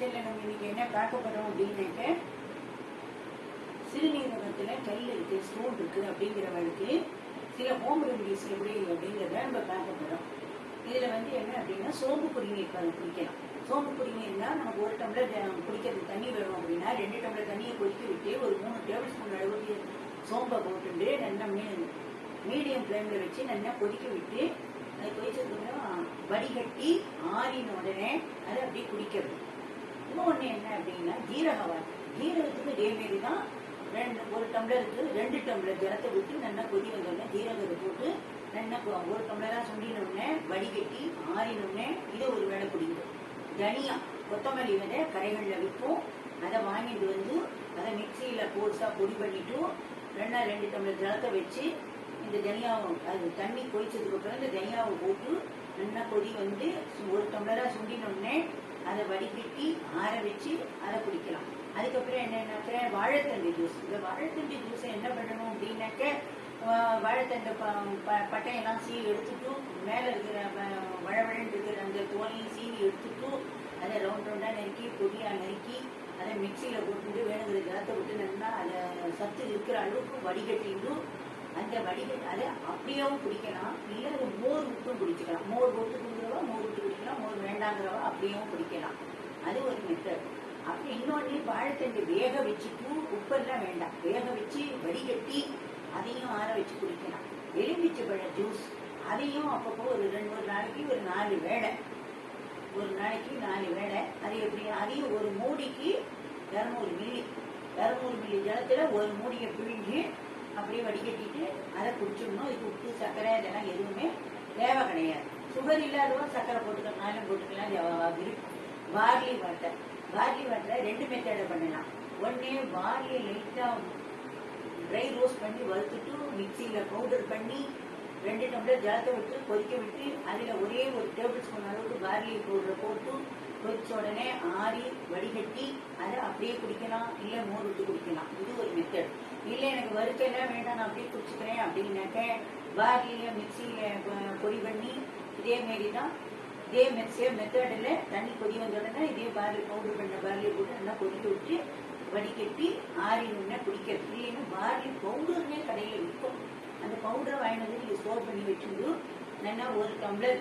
கிச்சனில் நம்ம இன்னைக்கு என்ன பார்க்க போகிறோம் அப்படின்னாக்க சிறுநீரகத்தில் கல் இருக்கு ஸ்டோன் இருக்கு அப்படிங்கிறவங்களுக்கு சில ஹோம் ரெமடிஸ் எப்படி அப்படிங்கிறத நம்ம பார்க்க போகிறோம் இதில் வந்து என்ன அப்படின்னா சோம்பு குடிநீர் குடிக்கலாம். சோம்பு குடிநீர்னா நமக்கு ஒரு டம்ளர் குடிக்கிறது குடிக்கிறதுக்கு தண்ணி வேணும் அப்படின்னா ரெண்டு டம்ளர் தண்ணியை கொதிக்க விட்டு ஒரு மூணு டேபிள் ஸ்பூன் அளவுக்கு சோம்பை போட்டுட்டு நல்லா மீடியம் ஃப்ளேமில் வச்சு நல்லா கொதிக்க விட்டு அது கொதிச்சதுக்கப்புறம் வடிகட்டி ஆறின உடனே அதை அப்படியே குடிக்கிறது. ஒன்று என்ன அப்படின்னா ஜீரக வாட்டர் ஜீரகத்துக்கு இதே மாரி தான் ரெண்டு ஒரு டம்ளருக்கு ரெண்டு டம்ளர் ஜலத்தை விட்டு நல்லா கொதி வந்தோடனே ஜீரகத்தை போட்டு நல்லா ஒரு டம்ளராக சுண்டினோடனே வடிகட்டி ஆறினோடனே இதை ஒரு வேலை குடிங்க. தனியா கொத்தமல்லி விதை கரைகளில் விற்போம் அதை வாங்கிட்டு வந்து அதை மிக்சியில் கோர்ஸாக பொடி பண்ணிட்டு ரெண்டா ரெண்டு டம்ளர் ஜலத்தை வச்சு இந்த தனியாவும் அது தண்ணி கொதிச்சதுக்கு அப்புறம் இந்த தனியாவை போட்டு நல்லா கொதி வந்து சு- ஒரு டம்ளராக சுண்டினோடனே அதை வடிகட்டி ஆற வச்சு அதை குடிக்கலாம். அதுக்கப்புறம் என்னன்னாக்க வாழைத்தண்டு ஜூஸ் இந்த வாழைத்தண்டு ஜூஸை என்ன பண்ணணும் அப்படின்னாக்க வாழைத்தண்டு ப ப- பட்டையெல்லாம் சீவி எடுத்துட்டு மேலே இருக்கிற வழவழன்னு இருக்கிற அந்த தோலையும் சீவி எடுத்துட்டு அதை ரவுண்ட் ரவுண்டாக நறுக்கி பொடியாக நறுக்கி அதை மிக்சியில் போட்டுட்டு வேணுங்கிற ஜலத்தை விட்டு நல்லா அதை சத்து இருக்கிற அளவுக்கு வடிகட்டிட்டு அந்த வடிகட்டி அதை குடிக்கலாம். இல்லை அது மோர் விட்டும் குடிச்சுக்கலாம். மோர் போட்டு குடிக்கிறவா மோர் விட்டு குடிக்கலாம் மோர் வேண்டாங்கிறவா அப்படியும் குடிக்கலாம். அது ஒரு மெத்தட் அப்படி இன்னொன்று வாழைத்தண்டு வேக வச்சுட்டு உப்பெல்லாம் வேண்டாம். வேக வச்சு வடிகட்டி அதையும் ஆற வச்சு குடிக்கலாம். எலுமிச்சை பழ ஜூஸ் அதையும் அப்பப்போ ஒரு ரெண்டு ஒரு நாளைக்கு ஒரு நாலு வேலை ஒரு நாளைக்கு நாலு வேலை அது எப்படி? அதையும் ஒரு மூடிக்கு இரநூறு மில்லி இரநூறு மில்லி ஜலத்தில் ஒரு மூடியை பிழிஞ்சு அப்படியே வடிகட்டிட்டு அதை குடிச்சிடணும். இது உப்பு சர்க்கரை இதெல்லாம் எதுவுமே தேவை கிடையாது. சுகர் இல்லாதவா சர்க்கரை போட்டுக்கிறனாலும் போட்டுக்கலாம் விருப்பம் பார்லி வாட்டர் பார்லி வாட்டரை ரெண்டு மெத்தடை பண்ணலாம். ஒன்று பார்லியை லைட்டாக ட்ரை ரோஸ்ட் பண்ணி வறுத்துட்டு மிக்சியில் பவுடர் பண்ணி ரெண்டு டம்ளர் ஜலத்தை விட்டு கொதிக்க விட்டு அதில் ஒரே ஒரு டேபிள் ஸ்பூன் அளவுக்கு பார்லி பவுடரை போட்டு உடனே ஆறி வடிகட்டி அதை அப்படியே குடிக்கலாம் இல்லை மோர் விட்டு குடிக்கலாம். இது ஒரு மெத்தட் இல்லை எனக்கு வறுக்கையெல்லாம் வேண்டாம் நான் அப்படியே குடிச்சுக்கிறேன் அப்படின்னாக்க பார்லியில் மிக்சியில் பொடி பண்ணி இதே மாரி தான் இதே மெ- மெத்தடில் தண்ணி கொதி வந்த உடனே இதே பார்லி பவுடர் பண்ண பார்லியை போட்டு நல்லா கொதிக்க விட்டு வடிகட்டி ஆறினோடனே குடிக்கிறது இல்லைன்னா பார்லி பவுடர்னே கடையில் விற்கும் அந்த பவுடரை வாங்கினது வந்து நீங்கள் ஸ்டோர் பண்ணி வச்சுட்டு நல்லா ஒரு டம்ளர்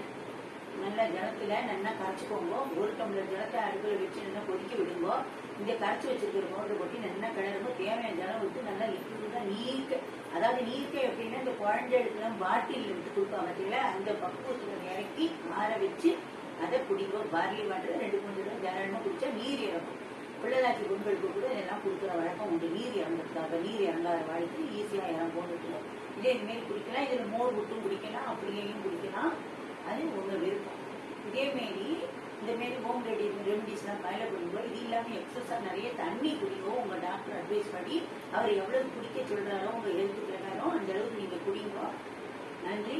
நல்லா ஜலத்துல நல்லா கரைச்சிக்கோங்க. ஒரு டம்ளர் ஜலத்தை அடுப்பில் வச்சு நல்லா கொதிக்க விடுங்க. இந்த கரைச்சி வச்சிருக்கிற பவுடர் கொட்டி நல்லா கிளறுங்க. தேவையான ஜலம் விட்டு நல்லா லிக்விடாக நீர்க்க அதாவது நீர்க்க எப்படின்னா இந்த குழந்தை எடுக்கலாம் பாட்டில் எடுத்து கொடுப்பாங்க பார்த்தீங்களா அந்த பக்குவத்தில் இறக்கி ஆற வச்சு அதை குடிங்க. பார்லி வாட்டர் ரெண்டு மூணு தடவை தாராளமாக குடிச்சா நீர் இறங்கும். பிள்ளைதாச்சி பொங்கலுக்கு கூட இதெல்லாம் கொடுக்குற வழக்கம் உண்டு. நீர் இறங்குறதுக்காக நீர் இறங்காத வாழ்க்கை ஈஸியாக இறங்கும்னுட்டு இதே இனிமேல் குடிக்கலாம். இதில் மோர் விட்டும் குடிக்கலாம். அப்படியேயும் குடிக்கலாம். அது உங்கள் விருப்பம் இதேமாரி இந்த மாரி ஹோம் ரெடி ரெமடிஸ்லாம் பயில பண்ணும்போது இது இல்லாமல் எக்ஸஸாக நிறைய தண்ணி குடிக்கோ உங்கள் டாக்டர் அட்வைஸ் பண்ணி அவர் எவ்வளவு குடிக்க சொல்கிறாரோ உங்கள் ஹெல்த் பிரகாரம் அந்த அளவுக்கு நீங்கள் குடிங்கோ. நன்றி.